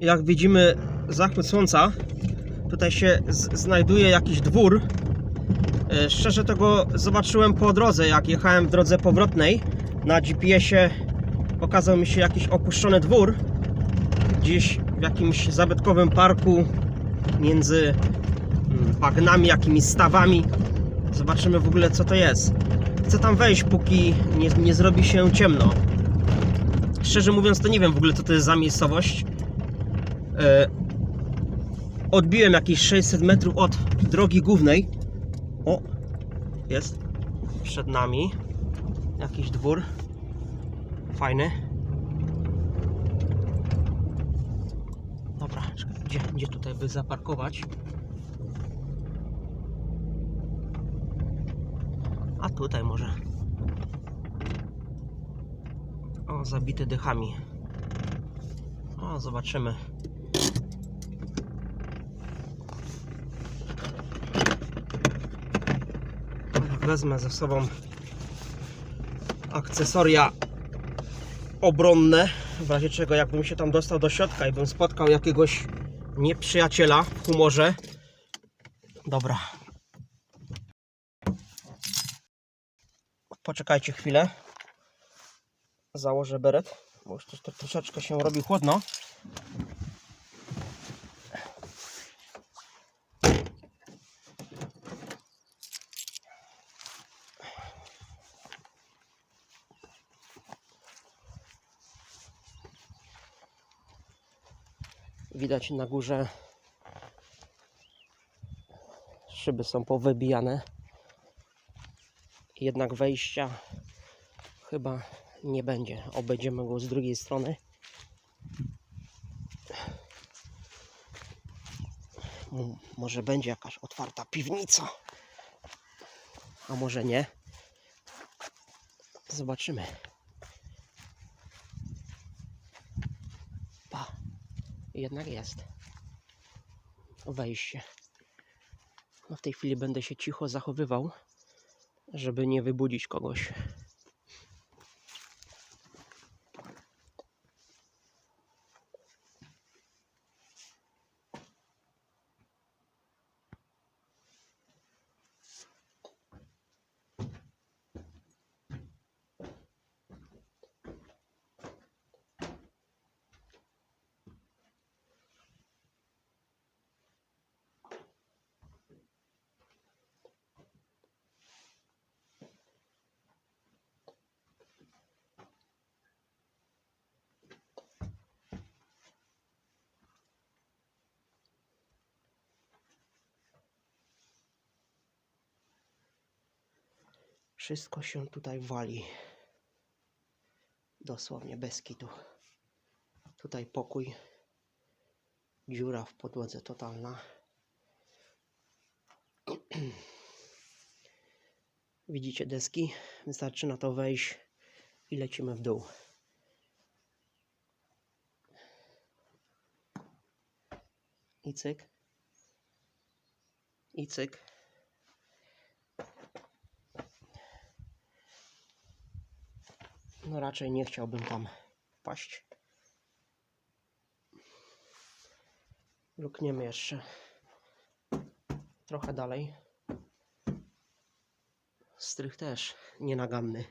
jak widzimy zachód słońca. Tutaj się znajduje jakiś dwór. E, Szczerze to go zobaczyłem po drodze, jak jechałem w drodze powrotnej. Na GPS-ie okazał mi się jakiś opuszczony dwór. Gdzieś w jakimś zabytkowym parku między mm, bagnami, jakimiś stawami. Zobaczymy w ogóle co to jest. Chcę tam wejść, póki nie, nie zrobi się ciemno. Szczerze mówiąc, to nie wiem w ogóle co to jest za miejscowość. E, odbiłem jakieś 600 metrów od drogi głównej. O, jest przed nami jakiś dwór. Fajny. Dobra, gdzie, gdzie tutaj by zaparkować? A tutaj może. O, zabity dychami. O, zobaczymy. Wezmę ze sobą akcesoria obronne, w razie czego jakbym się tam dostał do środka i bym spotkał jakiegoś nieprzyjaciela w humorze. Dobra. Poczekajcie chwilę. Założę beret, bo już to, to troszeczkę się robi chłodno. Widać na górze szyby są powybijane. Jednak wejścia chyba nie będzie. Obejdziemy go z drugiej strony. Może będzie jakaś otwarta piwnica. A może nie. Zobaczymy. Jednak jest. Wejście. No w tej chwili będę się cicho zachowywał, żeby nie wybudzić kogoś. Wszystko się tutaj wali. Dosłownie bez kitu. Tutaj pokój. Dziura w podłodze totalna. Widzicie deski? Wystarczy na to wejść i lecimy w dół. I cyk. I cyk. No raczej nie chciałbym tam wpaść. Lukniemy jeszcze trochę dalej. Strych też nienaganny.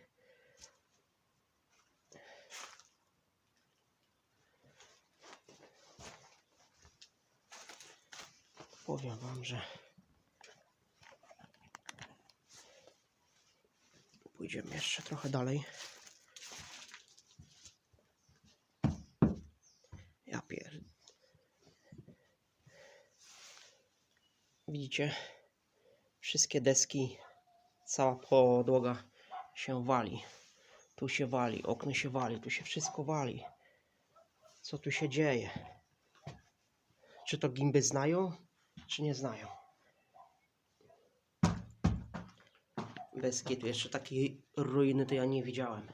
Powiem wam, że pójdziemy jeszcze trochę dalej. Ja pier... Widzicie? Wszystkie deski, cała podłoga się wali. Tu się wali, okno się wali, tu się wszystko wali. Co tu się dzieje? Czy to gimby znają, czy nie znają? Bez kitu, jeszcze takiej ruiny to ja nie widziałem.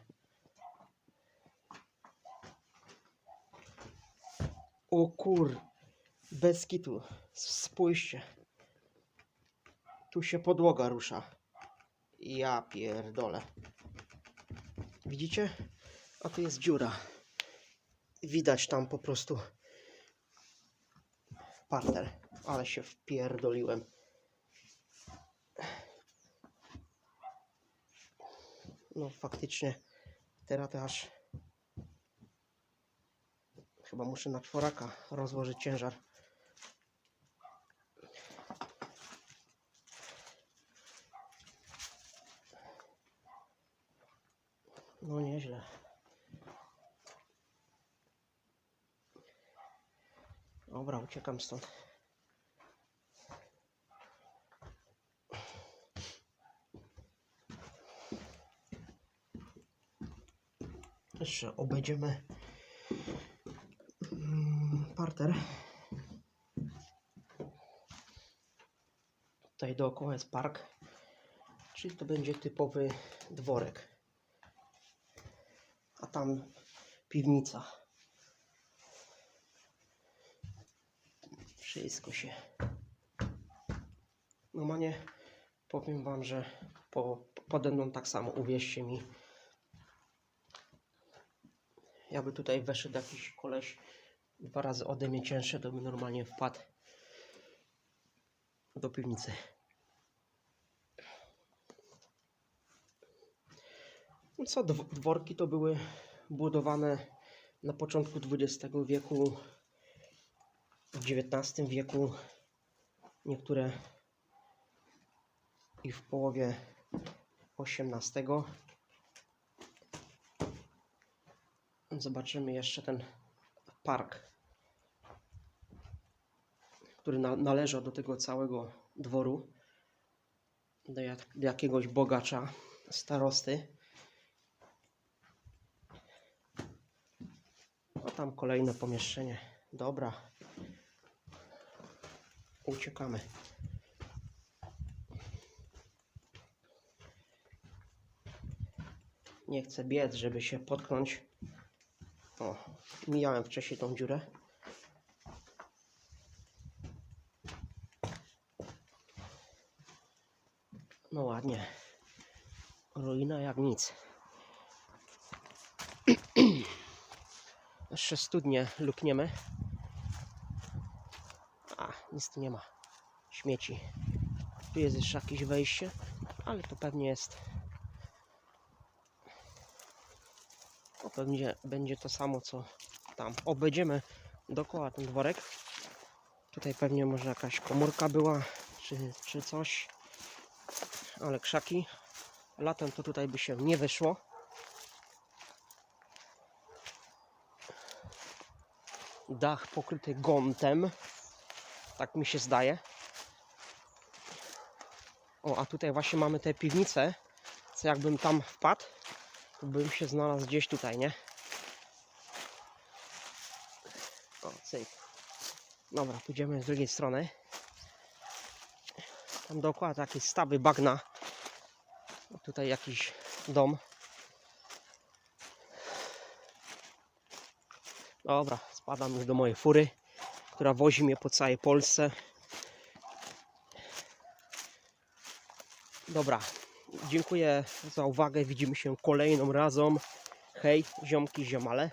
O kur... Bez kitu. Spójrzcie. Tu się podłoga rusza. Ja pierdolę. Widzicie? A tu jest dziura. Widać tam po prostu parter. Ale się wpierdoliłem. No faktycznie, teraz aż chyba muszę na czworaka rozłożyć ciężar. No nieźle. Dobra, uciekam stąd. Jeszcze obejdziemy mm, parter. Tutaj dookoła jest park, czyli to będzie typowy dworek. A tam piwnica. Wszystko się. Normalnie powiem Wam, że po, pode mną tak samo, uwierzcie mi. Jakby tutaj weszedł jakiś koleś dwa razy ode mnie cięższy, to by normalnie wpadł do piwnicy. No co, dw- dworki to były budowane na początku XX wieku, w XIX wieku, niektóre i w połowie XVIII. Zobaczymy jeszcze ten park, który na, należał do tego całego dworu, do, jak, do jakiegoś bogacza, starosty. A tam kolejne pomieszczenie. Dobra. Uciekamy. Nie chcę biec, żeby się potknąć. O, mijałem wcześniej tą dziurę. No ładnie. Ruina jak nic. Jeszcze studnie lukniemy. Nic tu nie ma. Śmieci. Tu jest jeszcze jakieś wejście, ale to pewnie jest. To pewnie będzie to samo co tam. Obejdziemy dookoła ten dworek. Tutaj pewnie może jakaś komórka była, czy, czy coś. Ale krzaki. Latem to tutaj by się nie wyszło. Dach pokryty gontem. Tak mi się zdaje. O, a tutaj właśnie mamy te piwnice. Co jakbym tam wpadł, to bym się znalazł gdzieś tutaj, nie? O, cyk. Dobra, pójdziemy z drugiej strony. Tam dookoła takie stawy bagna. Tutaj jakiś dom. Dobra, spadam już do mojej fury, która wozi mnie po całej Polsce. Dobra, dziękuję za uwagę. Widzimy się kolejną razem. Hej, ziomki, ziomale.